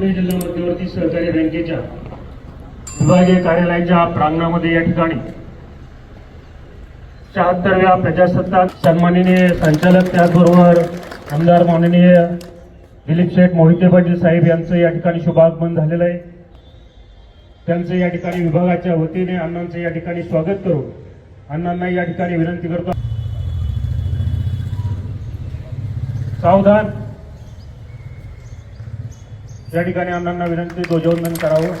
सहकारी बँकेच्या विभागीय कार्यालयाच्या प्रांगणामध्ये या ठिकाणी शहात्तरव्या प्रजासत्ताक सन्माननीय संचालक त्याचबरोबर आमदार माननीय दिलीप शेठ मोहिते पाटील साहेब यांचं या ठिकाणी शुभागमन झालेलं आहे. त्यांचं या ठिकाणी विभागाच्या वतीने अण्णांचं या ठिकाणी स्वागत करू अण्णांना या ठिकाणी विनंती करतो. सावधान. या ठिकाणी अण्णांना विनंती ध्वजवंदन करावं.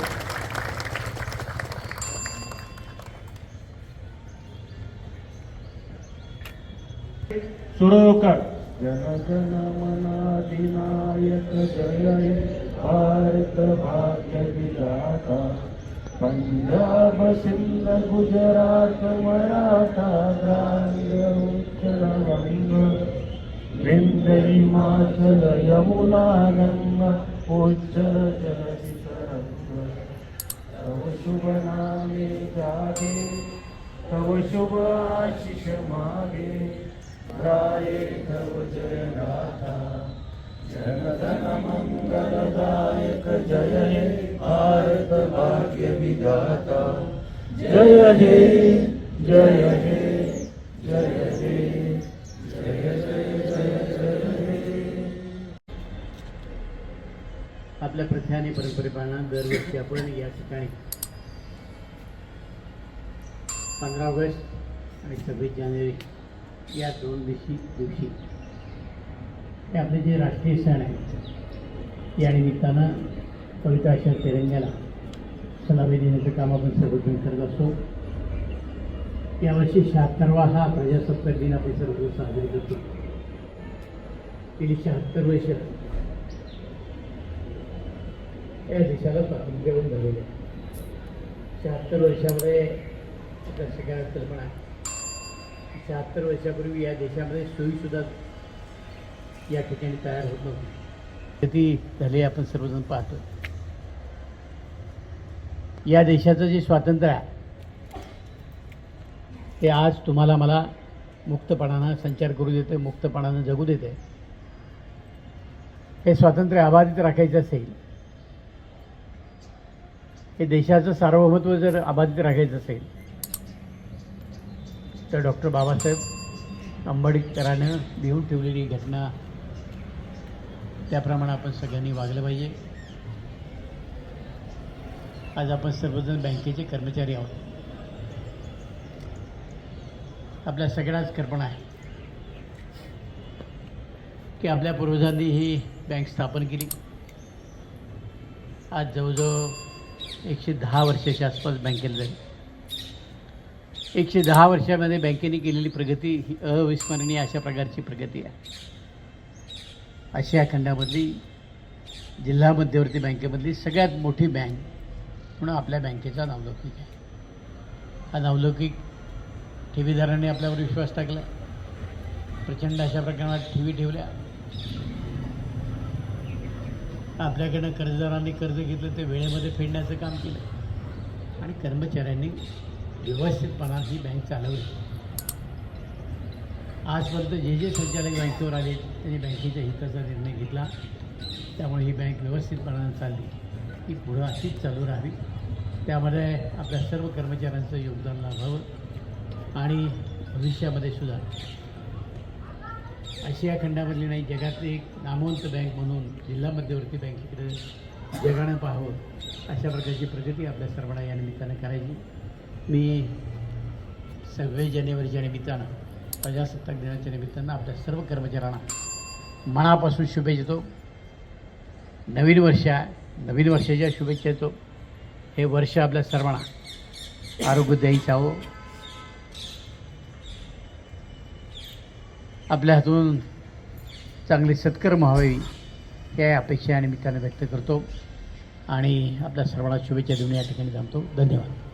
सुरू कर जनगण मनाधिनायक जय भारत भाग्य विधाता. पंजाब सिंध गुजरात मराठा द्राविड उत्तर वंग विंध्य हिमाचल यमुना गंगा. उज्जल जलधि तव शुभ नामे जागे तव शुभ आशिष मागे गाये तव जय गाथा जनगण मंगलदायक जय हे भारत भाग्य विधाता जय हे जय हे आपल्या प्रथा आणि परंपरेप्रमाणे दरवर्षी आपण या ठिकाणी पंधरा ऑगस्ट आणि सव्वीस जानेवारी या दोन दिवशी दिवशी हे आपले जे राष्ट्रीय सण आहेत या निमित्तानं कविता अशा तिरंग्याला सलामी देण्याचं काम आपण सर्वजण करत असतो. यावर्षी शहात्तरवा हा प्रजासत्ताक दिन आपण सर्वजण साजरी करतो. गेली शहात्तर वर्ष या देशाला स्वातंत्र्य येऊन शहात्तर वर्षामध्ये आपल्या कल्पना आहे शहात्तर वर्षापूर्वी या देशामध्ये सोयीसुद्धा या ठिकाणी तयार होत नव्हती. किती झाले आपण सर्वजण पाहतो. या देशाचं जे स्वातंत्र्य आहे ते आज तुम्हाला मला मुक्तपणानं संचार करू देते मुक्तपणानं जगू देते. हे स्वातंत्र्य अबाधित राखायचं असेल हे देशाचं सार्वभौमत्व जर अबाधित राखायचं असेल तर डॉक्टर बाबासाहेब आंबेडकरानं लिहून ठेवलेली घटना त्याप्रमाणे आपण सगळ्यांनी वागलं पाहिजे. आज आपण सर्वजण बँकेचे कर्मचारी आहोत. आपल्या सगळ्याच कल्पना आहे की आपल्या पूर्वजांनी ही बँक स्थापन केली. आज जवळजवळ एकशे दहा वर्षाच्या आसपास बँकेला जाईल. एकशे दहा वर्षामध्ये बँकेने केलेली प्रगती ही अविस्मरणीय अशा प्रकारची प्रगती आहे. आशिया खंडामधली जिल्हा मध्यवर्ती बँकेमधली सगळ्यात मोठी बँक म्हणून आपल्या बँकेचा नावलौकिक आहे. हा नावलौकिक ठेवीदारांनी आपल्यावर विश्वास टाकला प्रचंड अशा प्रकारात ठेवी ठेवल्या. आपल्याकडनं कर्जदारांनी कर्ज घेतलं ते वेळेमध्ये फेडण्याचं काम केलं. आणि कर्मचाऱ्यांनी व्यवस्थितपणा ही बँक चालवली. आजपर्यंत जे जे संचालक बँकेवर आले त्यांनी बँकेच्या हिताचा निर्णय घेतला. त्यामुळे ही बँक व्यवस्थितपणानं चालली. ही पुढं अशीच चालू राहावी. त्यामध्ये आपल्या सर्व कर्मचाऱ्यांचं योगदान लाभावं आणि भविष्यामध्ये सुद्धा आशिया खंडामधली नाही. जगातली एक नामवंत बँक म्हणून जिल्हा मध्यवर्ती बँकेकडे जगानं पाहावं अशा प्रकारची प्रगती आपल्या सर्वांना या निमित्तानं करायची. मी सव्वीस जानेवारीच्या निमित्तानं प्रजासत्ताक दिनाच्या निमित्तानं आपल्या सर्व कर्मचाऱ्यांना मनापासून शुभेच्छा देतो. नवीन वर्ष नवीन वर्षाच्या शुभेच्छा देतो. हे वर्ष आपल्या सर्वांना आरोग्यदायी जावं आपल्या हातून चांगले सत्कर्म व्हावे या अपेक्षा या निमित्तानं व्यक्त करतो आणि आपल्या सर्वांना शुभेच्छा देऊन या ठिकाणी थांबतो. धन्यवाद.